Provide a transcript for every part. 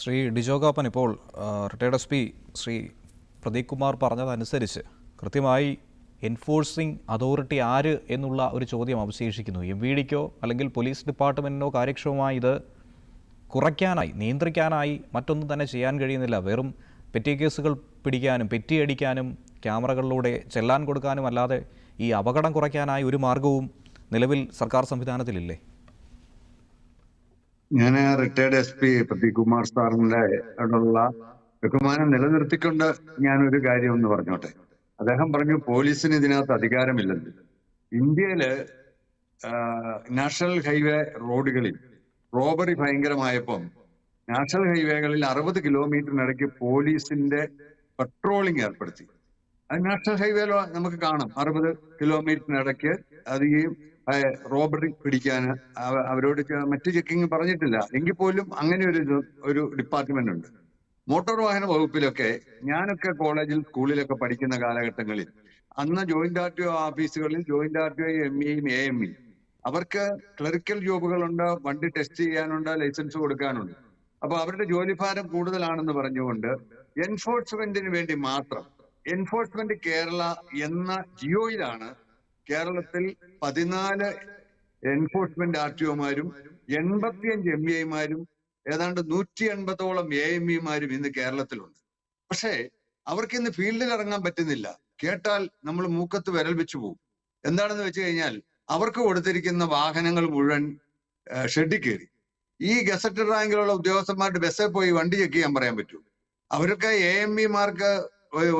ശ്രീ ഡിജോ കാപ്പൻ ഇപ്പോൾ retired S P Shri Pradeep Kumar പറഞ്ഞതനുസരിച്ച് കൃത്യമായി എൻഫോഴ്സിംഗ് അതോറിറ്റി ആര് എന്നുള്ള ഒരു ചോദ്യം അവശേഷിക്കുന്നു. എം വി ഡിക്കോ അല്ലെങ്കിൽ പോലീസ് ഡിപ്പാർട്ട്മെന്റിനോ കാര്യക്ഷമമായി ഇത് കുറയ്ക്കാനായി നിയന്ത്രിക്കാനായി മറ്റൊന്നും തന്നെ ചെയ്യാൻ കഴിയുന്നില്ല. വെറും പെറ്റി കേസുകൾ പിടിക്കാനും പെറ്റിയടിക്കാനും ക്യാമറകളിലൂടെ ചെല്ലാൻ കൊടുക്കാനും അല്ലാതെ ഈ അപകടം കുറയ്ക്കാനായി ഒരു മാർഗവും നിലവിൽ സർക്കാർ സംവിധാനത്തിലില്ലേ? ഞാൻ retired S P Pradeep Kumar സാറിന്റെ അടുള്ള ബഹുമാനം നിലനിർത്തിക്കൊണ്ട് ഞാൻ ഒരു കാര്യം ഒന്ന് പറഞ്ഞോട്ടെ. അദ്ദേഹം പറഞ്ഞു പോലീസിന് ഇതിനകത്ത് അധികാരമില്ലെന്ന്. ഇന്ത്യയിൽ നാഷണൽ ഹൈവേ റോഡുകളിൽ റോബറി ഭയങ്കരമായപ്പം നാഷണൽ ഹൈവേകളിൽ അറുപത് കിലോമീറ്ററിനിടയ്ക്ക് പോലീസിന്റെ പട്രോളിംഗ് ഏർപ്പെടുത്തി. അത് നാഷണൽ ഹൈവേയിൽ നമുക്ക് കാണാം. അറുപത് കിലോമീറ്ററിനിടയ്ക്ക് അത് ഈ റോബറി പിടിക്കാൻ അവ- അവരോട് മറ്റു ചെക്കിംഗ് പറഞ്ഞിട്ടില്ല. എങ്കിൽ പോലും അങ്ങനെ ഒരു ഒരു ഡിപ്പാർട്ട്മെന്റ് ഉണ്ട്. മോട്ടോർ വാഹന വകുപ്പിലൊക്കെ ഞാനൊക്കെ കോളേജിൽ സ്കൂളിലൊക്കെ പഠിക്കുന്ന കാലഘട്ടങ്ങളിൽ അന്ന് ജോയിന്റ് ആർ ടി ഒ ഓഫീസുകളിൽ joint R T O M ഇയും A M E അവർക്ക് ക്ലറിക്കൽ ജോബുകളുണ്ട് വണ്ടി ടെസ്റ്റ് ചെയ്യാനുണ്ട് ലൈസൻസ് കൊടുക്കാനുണ്ട്. അപ്പൊ അവരുടെ ജോലിഭാരം കൂടുതലാണെന്ന് പറഞ്ഞുകൊണ്ട് എൻഫോഴ്സ്മെന്റിന് വേണ്ടി മാത്രം എൻഫോഴ്സ്മെന്റ് കേരള എന്ന ജിയോയിലാണ് കേരളത്തിൽ പതിനാല് എൻഫോഴ്സ്മെന്റ് ആർ ടി ഒമാരും എൺപത്തിയഞ്ച് എം ബി ഐമാരും ഏതാണ്ട് നൂറ്റി എൺപതോളം എ എം ഇമാരും ഇന്ന് കേരളത്തിലുണ്ട്. പക്ഷേ അവർക്ക് ഇന്ന് ഫീൽഡിൽ ഇറങ്ങാൻ പറ്റുന്നില്ല. കേട്ടാൽ നമ്മൾ മൂക്കത്ത് വിരൽ വെച്ചു പോകും എന്താണെന്ന് വെച്ച് കഴിഞ്ഞാൽ അവർക്ക് കൊടുത്തിരിക്കുന്ന വാഹനങ്ങൾ മുഴുവൻ ഷെഡിൽ കയറി. ഈ ഗസറ്റഡ് റാങ്കിലുള്ള ഉദ്യോഗസ്ഥന്മാരുടെ ബസ്സിൽ പോയി വണ്ടി ചെക്ക് ചെയ്യാൻ പറയാൻ പറ്റൂ. അവർക്ക് എ എം ഇമാർക്ക്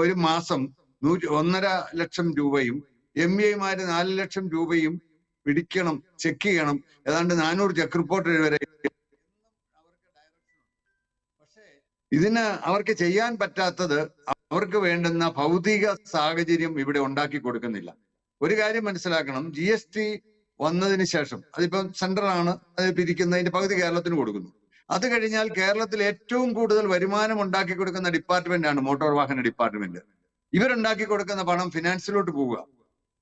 ഒരു മാസം നൂറ്റി ഒന്നര ലക്ഷം രൂപയും എം എമാര് ഐമാര് നാല് ലക്ഷം രൂപയും പിടിക്കണം ചെക്ക് ചെയ്യണം. ഏതാണ്ട് നാനൂറ് ചെക്ക് റിപ്പോർട്ട് വരെ പക്ഷേ ഇതിന് അവർക്ക് ചെയ്യാൻ പറ്റാത്തത് അവർക്ക് വേണ്ടുന്ന ഭൗതിക സാഹചര്യം ഇവിടെ ഉണ്ടാക്കി കൊടുക്കുന്നില്ല. ഒരു കാര്യം മനസ്സിലാക്കണം ജി എസ് ടി വന്നതിന് ശേഷം അതിപ്പം സെൻട്രൽ ആണ് അത് പിരിക്കുന്നതിന്റെ പകുതി കേരളത്തിന് കൊടുക്കുന്നു. അത് കഴിഞ്ഞാൽ കേരളത്തിൽ ഏറ്റവും കൂടുതൽ വരുമാനം ഉണ്ടാക്കി കൊടുക്കുന്ന ഡിപ്പാർട്ട്മെന്റ് ആണ് മോട്ടോർ വാഹന ഡിപ്പാർട്ട്മെന്റ് ഇവരുണ്ടാക്കി കൊടുക്കുന്ന പണം ഫിനാൻസിലോട്ട് പോവുക.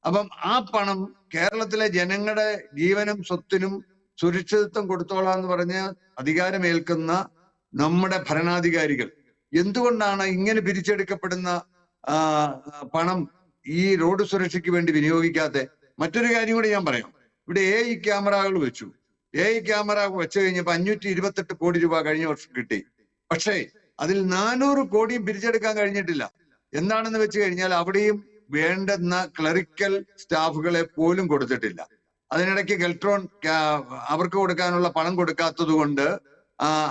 അപ്പം ആ പണം കേരളത്തിലെ ജനങ്ങളുടെ ജീവനും സ്വത്തിനും സുരക്ഷിതത്വം കൊടുത്തോളാം എന്ന് പറഞ്ഞ് അധികാരമേൽക്കുന്ന നമ്മുടെ ഭരണാധികാരികൾ. എന്തുകൊണ്ടാണ് ഇങ്ങനെ പിരിച്ചെടുക്കപ്പെടുന്ന പണം ഈ റോഡ് സുരക്ഷയ്ക്ക് വേണ്ടി വിനിയോഗിക്കാതെ മറ്റൊരു കാര്യം കൂടി ഞാൻ പറയാം. ഇവിടെ എ ഇ ക്യാമറകൾ വെച്ചു. എ ഇ ക്യാമറ വെച്ച് കഴിഞ്ഞപ്പോ അഞ്ഞൂറ്റി ഇരുപത്തെട്ട് കോടി രൂപ കഴിഞ്ഞ വർഷം കിട്ടി. പക്ഷേ അതിൽ നാനൂറ് കോടിയും പിരിച്ചെടുക്കാൻ കഴിഞ്ഞിട്ടില്ല. എന്താണെന്ന് വെച്ച് കഴിഞ്ഞാൽ അവിടെയും വേണ്ടുന്ന ക്ലറിക്കൽ സ്റ്റാഫുകളെ പോലും കൊടുത്തിട്ടില്ല. അതിനിടയ്ക്ക് കെൽട്രോൺ അവർക്ക് കൊടുക്കാനുള്ള പണം കൊടുക്കാത്തത് കൊണ്ട്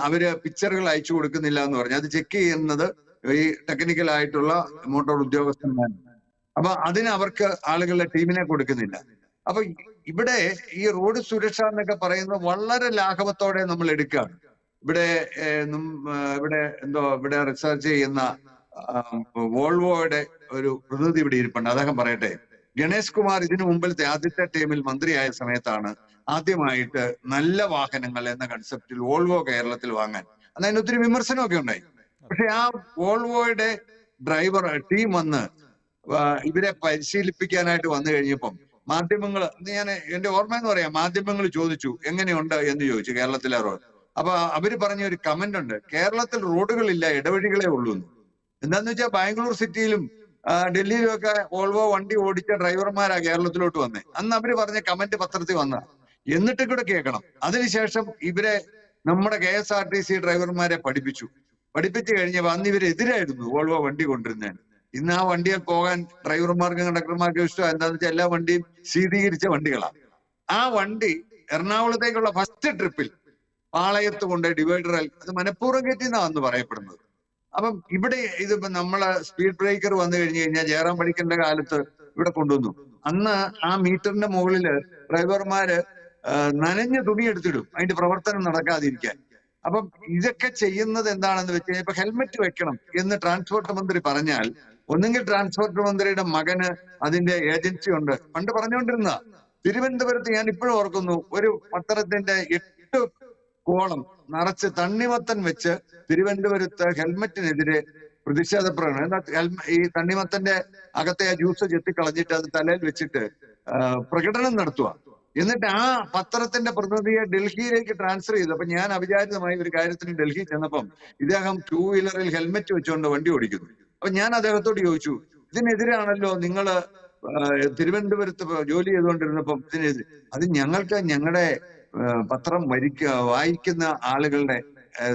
അവർ പിക്ചറുകൾ അയച്ചു കൊടുക്കുന്നില്ല എന്ന് പറഞ്ഞു. അത് ചെക്ക് ചെയ്യുന്നത് ഈ ടെക്നിക്കൽ ആയിട്ടുള്ള മോട്ടോർ ഉദ്യോഗസ്ഥന്മാർ അപ്പൊ അതിന് അവർക്ക് ആളുകളുടെ ടീമിനെ കൊടുക്കുന്നില്ല. അപ്പൊ ഇവിടെ ഈ റോഡ് സുരക്ഷ എന്നൊക്കെ പറയുന്നത് വളരെ ലാഘവത്തോടെ നമ്മൾ എടുക്കുകയാണ്. ഇവിടെ ഇവിടെ എന്തോ ഇവിടെ റിസർച്ച് ചെയ്യുന്ന വോൾവോയുടെ ഒരു പ്രതിനിധി ഇവിടെ ഇരിപ്പുണ്ട്. അദ്ദേഹം പറയട്ടെ ഗണേഷ് കുമാർ ഇതിനു മുമ്പിലത്തെ ആദ്യത്തെ ടീമിൽ മന്ത്രിയായ സമയത്താണ് ആദ്യമായിട്ട് നല്ല വാഹനങ്ങൾ എന്ന കൺസെപ്റ്റിൽ വോൾവോ കേരളത്തിൽ വാങ്ങാൻ. അന്ന് അതിന് ഒത്തിരി വിമർശനമൊക്കെ ഉണ്ടായി. പക്ഷെ ആ വോൾവോയുടെ ഡ്രൈവർ ടീം വന്ന് ഇവരെ പരിശീലിപ്പിക്കാനായിട്ട് വന്നു കഴിഞ്ഞപ്പം മാധ്യമങ്ങൾ ഞാൻ എന്റെ ഓർമ്മ എന്ന് പറയാം മാധ്യമങ്ങൾ ചോദിച്ചു എങ്ങനെയുണ്ട്? എന്ന് ചോദിച്ചു കേരളത്തിലെ റോഡ്. അപ്പൊ അവർ പറഞ്ഞ ഒരു കമന്റ് ഉണ്ട് കേരളത്തിൽ റോഡുകളില്ല ഇടവഴികളെ ഉള്ളൂ. എന്താന്ന് വെച്ചാൽ ബാംഗ്ലൂർ സിറ്റിയിലും ആ, ഡൽഹിയിലും ഓൾവോ വണ്ടി ഓടിച്ച ഡ്രൈവർമാരാ കേരളത്തിലോട്ട് വന്നേ. അന്ന് അവർ പറഞ്ഞ കമന്റ് പത്രത്തിൽ വന്ന എന്നിട്ട് കൂടെ കേൾക്കണം. അതിനുശേഷം ഇവരെ നമ്മുടെ K S R T C ഡ്രൈവർമാരെ പഠിപ്പിച്ചു. പഠിപ്പിച്ചു കഴിഞ്ഞപ്പോ അന്ന് ഇവരെതിരായിരുന്നു ഓൾവോ വണ്ടി കൊണ്ടിരുന്നതിന് ഇന്ന് ആ വണ്ടിയിൽ പോകാൻ ഡ്രൈവർമാർക്കും കണ്ടക്ടർമാർക്കും ഇഷ്ടം എന്താണെന്ന് വെച്ചാൽ എല്ലാ വണ്ടിയും ശീതീകരിച്ച വണ്ടികളാണ് ആ വണ്ടി എറണാകുളത്തേക്കുള്ള ഫസ്റ്റ് ട്രിപ്പിൽ പാളയത്ത് കൊണ്ട് ഡിവൈഡറിൽ അത് മനഃപൂർവം കയറ്റിയെന്നാന്ന് പറയപ്പെടുന്നത്. അപ്പം ഇവിടെ ഇതിപ്പോ നമ്മൾ സ്പീഡ് ബ്രേക്കർ വന്നു കഴിഞ്ഞു കഴിഞ്ഞാൽ ജയറാം പഠിക്കേണ്ട കാലത്ത് ഇവിടെ കൊണ്ടുവന്നു. അന്ന് ആ മീറ്ററിന്റെ മുകളിൽ ഡ്രൈവർമാര് നനഞ്ഞ തുണി എടുത്തിടും. അതിന്റെ പ്രവർത്തനം നടക്കാതിരിക്കാൻ. അപ്പം ഇതൊക്കെ ചെയ്യുന്നത് എന്താണെന്ന് വെച്ച് കഴിഞ്ഞാൽ ഇപ്പൊ ഹെൽമെറ്റ് വെക്കണം എന്ന് ട്രാൻസ്പോർട്ട് മന്ത്രി പറഞ്ഞാൽ ഒന്നെങ്കിൽ ട്രാൻസ്പോർട്ട് മന്ത്രിയുടെ മകന് അതിന്റെ ഏജൻസി ഉണ്ട്. പണ്ട് പറഞ്ഞുകൊണ്ടിരുന്ന തിരുവനന്തപുരത്ത് ഞാൻ ഇപ്പോഴും ഓർക്കുന്നു ഒരു പത്രത്തിന്റെ എട്ട് കോളം നിറച്ച് തണ്ണിമത്തൻ വെച്ച് തിരുവനന്തപുരത്ത് ഹെൽമെറ്റിനെതിരെ പ്രതിഷേധ പ്രകടനം ഈ തണ്ണിമത്തന്റെ അകത്തെ ആ ജ്യൂസ് ചെത്തി കളഞ്ഞിട്ട് അത് തലയിൽ വെച്ചിട്ട് പ്രകടനം നടത്തുക എന്നിട്ട് ആ പത്രത്തിന്റെ പ്രതിനിധിയെ ഡൽഹിയിലേക്ക് ട്രാൻസ്ഫർ ചെയ്തു. അപ്പൊ ഞാൻ അവിചാരിതമായി ഒരു കാര്യത്തിന് ഡൽഹി ചെന്നപ്പം ഇദ്ദേഹം ടൂ വീലറിൽ ഹെൽമെറ്റ് വെച്ചുകൊണ്ട് വണ്ടി ഓടിക്കുന്നു. അപ്പൊ ഞാൻ അദ്ദേഹത്തോട് ചോദിച്ചു ഇതിനെതിരാണല്ലോ നിങ്ങൾ തിരുവനന്തപുരത്ത് ജോലി ചെയ്തുകൊണ്ടിരുന്നപ്പം ഇതിനെതിരെ അത് ഞങ്ങൾക്ക് ഞങ്ങളുടെ പത്രം വരിക്ക വായിക്കുന്ന ആളുകളുടെ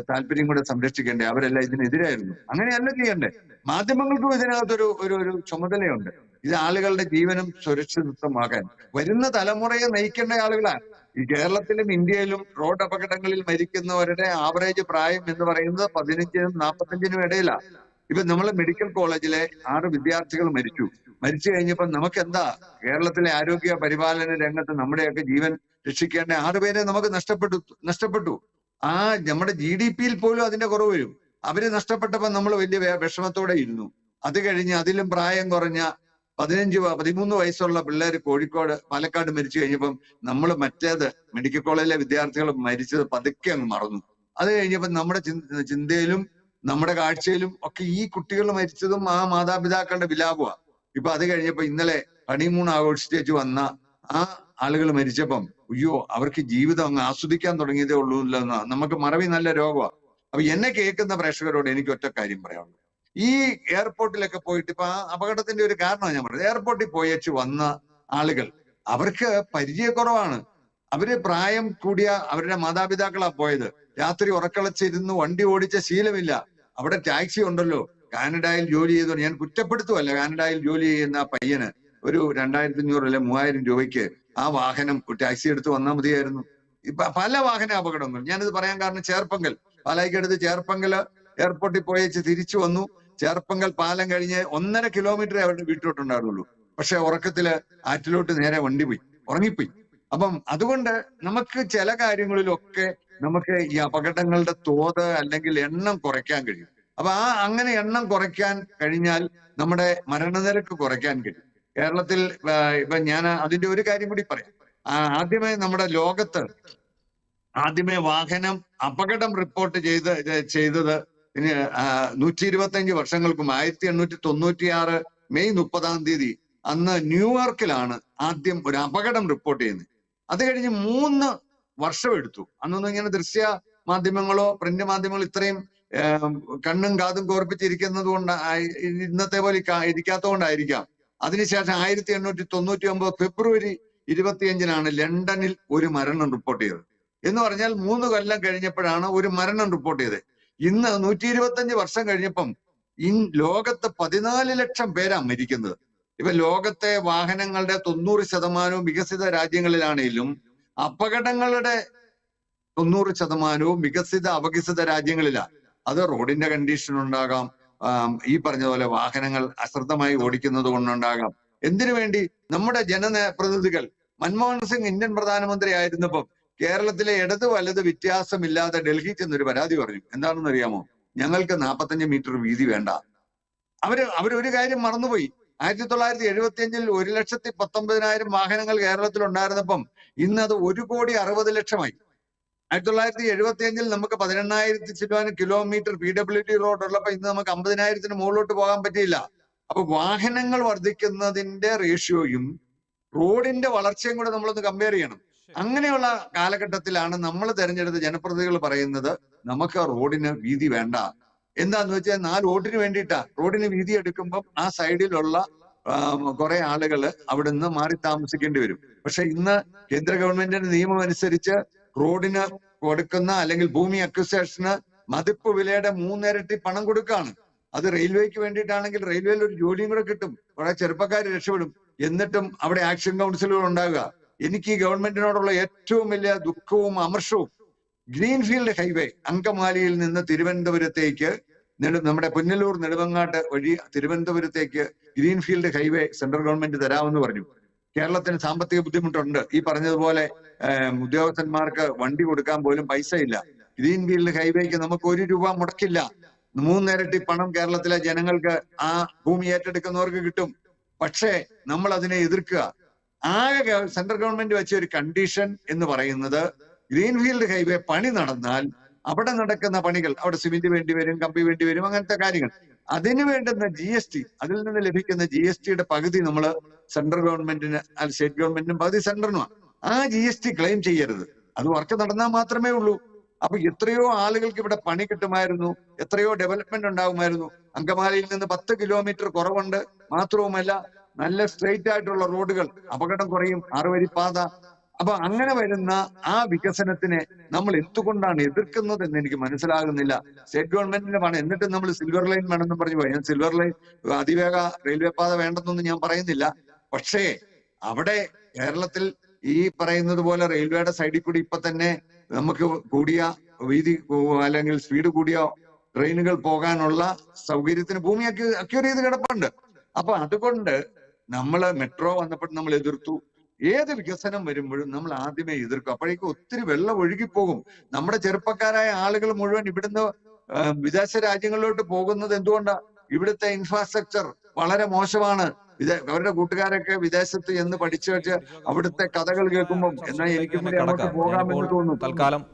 താല്പര്യം കൂടെ സംരക്ഷിക്കേണ്ടേ? അവരെല്ലാം ഇതിനെതിരായിരുന്നു. അങ്ങനെയല്ല ചെയ്യണ്ടേ? മാധ്യമങ്ങൾക്കും ഇതിനകത്തൊരു ഒരു ഒരു ചുമതലയുണ്ട്. ഇത് ആളുകളുടെ ജീവനും സുരക്ഷിതത്വമാകാൻ. വരുന്ന തലമുറയെ നയിക്കേണ്ട ആളുകളാണ് ഈ കേരളത്തിലും ഇന്ത്യയിലും റോഡ് അപകടങ്ങളിൽ മരിക്കുന്നവരുടെ ആവറേജ് പ്രായം എന്ന് പറയുന്നത് പതിനഞ്ചിനും നാൽപ്പത്തഞ്ചിനും ഇടയിലാണ് ഇപ്പൊ നമ്മളെ മെഡിക്കൽ കോളേജിലെ ആറ് വിദ്യാർത്ഥികൾ മരിച്ചു. മരിച്ചു കഴിഞ്ഞപ്പോൾ നമുക്ക് എന്താ കേരളത്തിലെ ആരോഗ്യ പരിപാലന രംഗത്ത് നമ്മുടെയൊക്കെ ജീവൻ രക്ഷിക്കേണ്ട ആറുപേരെ നമുക്ക് നഷ്ടപ്പെട്ടു നഷ്ടപ്പെട്ടു. ആ നമ്മുടെ ജി ഡി പിയിൽ പോലും അതിന്റെ കുറവ് വരും. അവർ നഷ്ടപ്പെട്ടപ്പോൾ നമ്മൾ വലിയ വിഷമത്തോടെ ഇരുന്നു. അത് കഴിഞ്ഞ് അതിലും പ്രായം കുറഞ്ഞ പതിനഞ്ച് പതിമൂന്ന് വയസ്സുള്ള പിള്ളേർ കോഴിക്കോട് പാലക്കാട് മരിച്ചു കഴിഞ്ഞപ്പം നമ്മൾ മറ്റേത് മെഡിക്കൽ കോളേജിലെ വിദ്യാർത്ഥികൾ മരിച്ചത് പതുക്കെ അങ്ങ് മറന്നു. അത് കഴിഞ്ഞപ്പം നമ്മുടെ ചിന്ത- ചിന്തയിലും നമ്മുടെ കാഴ്ചയിലും ഒക്കെ ഈ കുട്ടികൾ മരിച്ചതും ആ മാതാപിതാക്കളുടെ വിലാപമാണ് ഇപ്പൊ അത് കഴിഞ്ഞപ്പോ ഇന്നലെ ഹണിമൂൺ ആഘോഷിച്ചേച്ച് വന്ന ആ ആളുകൾ മരിച്ചപ്പം അയ്യോ അവർക്ക് ജീവിതം അങ്ങ് ആസ്വദിക്കാൻ തുടങ്ങിയതേ ഉള്ളൂ എന്ന് നമുക്ക് മറവി നല്ല രോഗമാണ് അപ്പൊ എന്നെ കേൾക്കുന്ന പ്രേക്ഷകരോട് എനിക്ക് ഒറ്റ കാര്യം പറയാനുള്ളൂ. ഈ എയർപോർട്ടിലൊക്കെ പോയിട്ട് ഇപ്പൊ അപകടത്തിന്റെ ഒരു കാരണമാണ് ഞാൻ പറഞ്ഞത്. എയർപോർട്ടിൽ പോയച്ച് വന്ന ആളുകൾ അവർക്ക് പരിചയക്കുറവാണ്. അവർ പ്രായം കൂടിയ അവരുടെ മാതാപിതാക്കളാ പോയത്. രാത്രി ഉറക്കളച്ചിരുന്ന് വണ്ടി ഓടിച്ച ശീലമില്ല. അവിടെ ടാക്സി ഉണ്ടല്ലോ. കാനഡയിൽ ജോലി ചെയ്തോ ഞാൻ കുറ്റപ്പെടുത്തുമല്ല കാനഡയിൽ ജോലി ചെയ്യുന്ന ആ പയ്യന്. ഒരു രണ്ടായിരത്തി അഞ്ഞൂറ് അല്ലെ മൂവായിരം രൂപയ്ക്ക് ആ വാഹനം ടാക്സി എടുത്ത് വന്നാൽ മതിയായിരുന്നു. ഇപ്പൊ പല വാഹന അപകടങ്ങൾ. ഞാനിത് പറയാൻ കാരണം ചേർപ്പങ്കൽ. പാലായിക്കടുത്ത് ചേർപ്പങ്കൽ എയർപോർട്ടിൽ പോയച്ച് തിരിച്ചു വന്നു. ചേർപ്പങ്കൽ പാലം കഴിഞ്ഞ് ഒന്നര കിലോമീറ്റർ അവരുടെ വീട്ടിലോട്ടുണ്ടായിരുന്നുള്ളൂ. പക്ഷെ ഉറക്കത്തിൽ ആറ്റിലോട്ട് നേരെ വണ്ടി പോയി. ഉറങ്ങിപ്പോയി. അപ്പം അതുകൊണ്ട് നമുക്ക് ചില കാര്യങ്ങളിലൊക്കെ നമുക്ക് ഈ അപകടങ്ങളുടെ തോത് അല്ലെങ്കിൽ എണ്ണം കുറയ്ക്കാൻ കഴിയും. അപ്പൊ ആ അങ്ങനെ എണ്ണം കുറയ്ക്കാൻ കഴിഞ്ഞാൽ നമ്മുടെ മരണനിരക്ക് കുറയ്ക്കാൻ കഴിയും. കേരളത്തിൽ ഇപ്പൊ ഞാൻ അതിന്റെ ഒരു കാര്യം കൂടി പറയാം. ആദ്യമേ നമ്മുടെ ലോകത്ത് ആദ്യമേ വാഹനം അപകടം റിപ്പോർട്ട് ചെയ്ത് ചെയ്തത് നൂറ്റി ഇരുപത്തി അഞ്ച് വർഷങ്ങൾക്ക് ആയിരത്തി എണ്ണൂറ്റി തൊണ്ണൂറ്റി ആറ് മെയ് മുപ്പതാം തീയതി അന്ന് ന്യൂയോർക്കിലാണ് ആദ്യം ഒരു അപകടം റിപ്പോർട്ട് ചെയ്യുന്നത്. അത് കഴിഞ്ഞ് മൂന്ന് വർഷം എടുത്തു. അന്നൊന്നും ഇങ്ങനെ ദൃശ്യ മാധ്യമങ്ങളോ പ്രിന്റ് മാധ്യമങ്ങളോ ഇത്രയും കണ്ണും കാതും കോർപ്പിച്ചിരിക്കുന്നത് കൊണ്ട് ഇന്നത്തെ പോലെ ഇരിക്കാ- ഇരിക്കാത്തത് കൊണ്ടായിരിക്കാം അതിനുശേഷം ആയിരത്തി എണ്ണൂറ്റി തൊണ്ണൂറ്റി ഒമ്പത് ഫെബ്രുവരി ഇരുപത്തിയഞ്ചിനാണ് ലണ്ടനിൽ ഒരു മരണം റിപ്പോർട്ട് ചെയ്തത്. എന്ന് പറഞ്ഞാൽ മൂന്ന് കൊല്ലം കഴിഞ്ഞപ്പോഴാണ് ഒരു മരണം റിപ്പോർട്ട് ചെയ്തത്. ഇന്ന് നൂറ്റി ഇരുപത്തഞ്ച് വർഷം കഴിഞ്ഞപ്പം ഇൻ ലോകത്ത് പതിനാല് ലക്ഷം പേരാണ് മരിക്കുന്നത്. ഇപ്പൊ ലോകത്തെ വാഹനങ്ങളുടെ തൊണ്ണൂറ് ശതമാനവും വികസിത രാജ്യങ്ങളിലാണെങ്കിലും അപകടങ്ങളുടെ തൊണ്ണൂറ് ശതമാനവും വികസിത അപകസിത രാജ്യങ്ങളിലാണ് അത് റോഡിന്റെ കണ്ടീഷൻ ഉണ്ടാകാം ഈ പറഞ്ഞ പോലെ വാഹനങ്ങൾ അശ്രദ്ധമായി ഓടിക്കുന്നത് കൊണ്ടുണ്ടാകാം. എന്തിനു വേണ്ടി? നമ്മുടെ ജനപ്രതിനിധികൾ. മൻമോഹൻ സിംഗ് ഇന്ത്യൻ പ്രധാനമന്ത്രി ആയിരുന്നപ്പം കേരളത്തിലെ ഇടത് വലത് വ്യത്യാസമില്ലാതെ ഡൽഹി ചെന്നൊരു പരാതി പറഞ്ഞു. എന്താണെന്ന് അറിയാമോ? ഞങ്ങൾക്ക് നാൽപ്പത്തഞ്ച് മീറ്റർ വീതി വേണ്ട. അവർ അവരൊരു കാര്യം മറന്നുപോയി. ആയിരത്തി തൊള്ളായിരത്തി എഴുപത്തി അഞ്ചിൽ ഒരു ലക്ഷത്തി പത്തൊമ്പതിനായിരം വാഹനങ്ങൾ കേരളത്തിൽ ഉണ്ടായിരുന്നപ്പം ഇന്ന് അത് ഒരു കോടി അറുപത് ലക്ഷമായി. ആയിരത്തി തൊള്ളായിരത്തി എഴുപത്തി അഞ്ചിൽ നമുക്ക് പതിനെണ്ണായിരത്തി ചില്ലുവാനും kilometre P W D road ഉള്ളപ്പോ ഇന്ന് നമുക്ക് അമ്പതിനായിരത്തിന് മുകളിലോട്ട് പോകാൻ പറ്റിയില്ല. അപ്പൊ വാഹനങ്ങൾ വർദ്ധിക്കുന്നതിന്റെ റേഷ്യോയും റോഡിന്റെ വളർച്ചയും കൂടെ നമ്മളൊന്ന് കമ്പയർ ചെയ്യണം. അങ്ങനെയുള്ള കാലഘട്ടത്തിലാണ് നമ്മൾ തെരഞ്ഞെടുത്ത ജനപ്രതിനിധികൾ പറയുന്നത് നമുക്ക് റോഡിന് വീതി വേണ്ട. എന്താന്ന് വെച്ചാൽ നാല് റോഡിന് വേണ്ടിയിട്ടാ. റോഡിന് വീതി എടുക്കുമ്പം ആ സൈഡിലുള്ള കുറെ ആളുകൾ അവിടുന്ന് മാറി താമസിക്കേണ്ടി വരും. പക്ഷെ ഇന്ന് കേന്ദ്ര ഗവൺമെന്റിന്റെ നിയമം അനുസരിച്ച് റോഡിന് കൊടുക്കുന്ന അല്ലെങ്കിൽ ഭൂമി അക്വിസേഷന് മതിപ്പ് വിലയുടെ മൂന്നിരട്ടി പണം കൊടുക്കുകയാണ് അത് റെയിൽവേക്ക് വേണ്ടിയിട്ടാണെങ്കിൽ റെയിൽവേയിൽ ഒരു ജോലിയും കൂടെ കിട്ടും. കുറെ ചെറുപ്പക്കാർ രക്ഷപ്പെടും. എന്നിട്ടും അവിടെ ആക്ഷൻ കൗൺസിലുകൾ ഉണ്ടാവുക. എനിക്ക് ഈ ഗവൺമെന്റിനോടുള്ള ഏറ്റവും വലിയ ദുഃഖവും അമർഷവും ഗ്രീൻഫീൽഡ് ഹൈവേ അങ്കമാലിയിൽ നിന്ന് തിരുവനന്തപുരത്തേക്ക് നമ്മുടെ പുന്നലൂർ നെടുമങ്ങാട്ട് വഴി തിരുവനന്തപുരത്തേക്ക് ഗ്രീൻഫീൽഡ് ഹൈവേ സെൻട്രൽ ഗവൺമെന്റ് തരാമെന്ന് പറഞ്ഞു. കേരളത്തിന് സാമ്പത്തിക ബുദ്ധിമുട്ടുണ്ട്. ഈ പറഞ്ഞതുപോലെ ഉദ്യോഗസ്ഥന്മാർക്ക് വണ്ടി കൊടുക്കാൻ പോലും പൈസ ഇല്ല. ഗ്രീൻ ഫീൽഡ് ഹൈവേക്ക് നമുക്ക് ഒരു രൂപ മുടക്കില്ല. മൂന്നിരട്ടി പണം കേരളത്തിലെ ജനങ്ങൾക്ക് ആ ഭൂമി ഏറ്റെടുക്കുന്നവർക്ക് കിട്ടും. പക്ഷേ നമ്മൾ അതിനെ എതിർക്കുക. ആകെ സെൻട്രൽ ഗവൺമെന്റ് വെച്ച ഒരു കണ്ടീഷൻ എന്ന് പറയുന്നത് ഗ്രീൻഫീൽഡ് ഹൈവേ പണി നടന്നാൽ അവിടെ നടക്കുന്ന പണികൾ അവിടെ സിമെന്റ് വേണ്ടി വരും കമ്പി വേണ്ടി വരും അങ്ങനത്തെ കാര്യങ്ങൾ. അതിന് വേണ്ടുന്ന ജി എസ് ടി അതിൽ നിന്ന് ലഭിക്കുന്ന ജി എസ് ടിയുടെ പകുതി നമ്മൾ സെൻട്രൽ ഗവൺമെന്റിന് സ്റ്റേറ്റ് ഗവൺമെന്റിനും പകുതി സെൻട്രലിനുമാണ് ആ ജി എസ് ടി ക്ലെയിം ചെയ്യരുത്. അത് വർക്ക് നടന്നാൽ മാത്രമേ ഉള്ളൂ. അപ്പൊ എത്രയോ ആളുകൾക്ക് ഇവിടെ പണി കിട്ടുമായിരുന്നു. എത്രയോ ഡെവലപ്മെന്റ് ഉണ്ടാകുമായിരുന്നു. അങ്കമാലിയിൽ നിന്ന് പത്ത് കിലോമീറ്റർ കുറവുണ്ട്. മാത്രവുമല്ല നല്ല സ്ട്രെയിറ്റ് ആയിട്ടുള്ള റോഡുകൾ അപകടം കുറയും. ആറുവരിപ്പാത അപ്പൊ അങ്ങനെ വരുന്ന ആ വികസനത്തിനെ നമ്മൾ എന്തുകൊണ്ടാണ് എതിർക്കുന്നത് എന്ന് എനിക്ക് മനസ്സിലാകുന്നില്ല. സ്റ്റേറ്റ് ഗവൺമെന്റിന്റെ പണം. എന്നിട്ട് നമ്മൾ സിൽവർ ലൈൻ വേണമെന്ന് പറഞ്ഞു പോയി. ഞാൻ സിൽവർ ലൈൻ അതിവേഗ റെയിൽവേ പാത വേണ്ടെന്നൊന്നും ഞാൻ പറയുന്നില്ല. പക്ഷേ അവിടെ കേരളത്തിൽ ഈ പറയുന്നത് പോലെ റെയിൽവേയുടെ സൈഡിൽ കൂടി ഇപ്പൊ തന്നെ നമുക്ക് കൂടിയ വീതി അല്ലെങ്കിൽ സ്പീഡ് കൂടിയ ട്രെയിനുകൾ പോകാനുള്ള സൗകര്യത്തിന് ഭൂമി അക്യൂ- അക്യൂർ ചെയ്ത് കിടപ്പുണ്ട്. അപ്പൊ അതുകൊണ്ട് നമ്മൾ മെട്രോ വന്നപ്പോൾ നമ്മൾ എതിർത്തു. ഏത് വികസനം വരുമ്പോഴും നമ്മൾ ആദ്യമേ എതിർക്കും. അപ്പോഴേക്കും ഒത്തിരി വെള്ളം ഒഴുകിപ്പോകും. നമ്മുടെ ചെറുപ്പക്കാരായ ആളുകൾ മുഴുവൻ ഇവിടുന്ന് വിദേശ രാജ്യങ്ങളിലോട്ട് പോകുന്നത് എന്തുകൊണ്ടാ? ഇവിടുത്തെ ഇൻഫ്രാസ്ട്രക്ചർ വളരെ മോശമാണ്. അവരുടെ കൂട്ടുകാരൊക്കെ വിദേശത്ത് എന്ന് പഠിച്ചു വെച്ച് അവിടുത്തെ കഥകൾ കേൾക്കുമ്പോൾ എന്നാൽ എനിക്കും അങ്ങോട്ട് പോകാമെന്ന് തോന്നുന്നു. തൽക്കാലം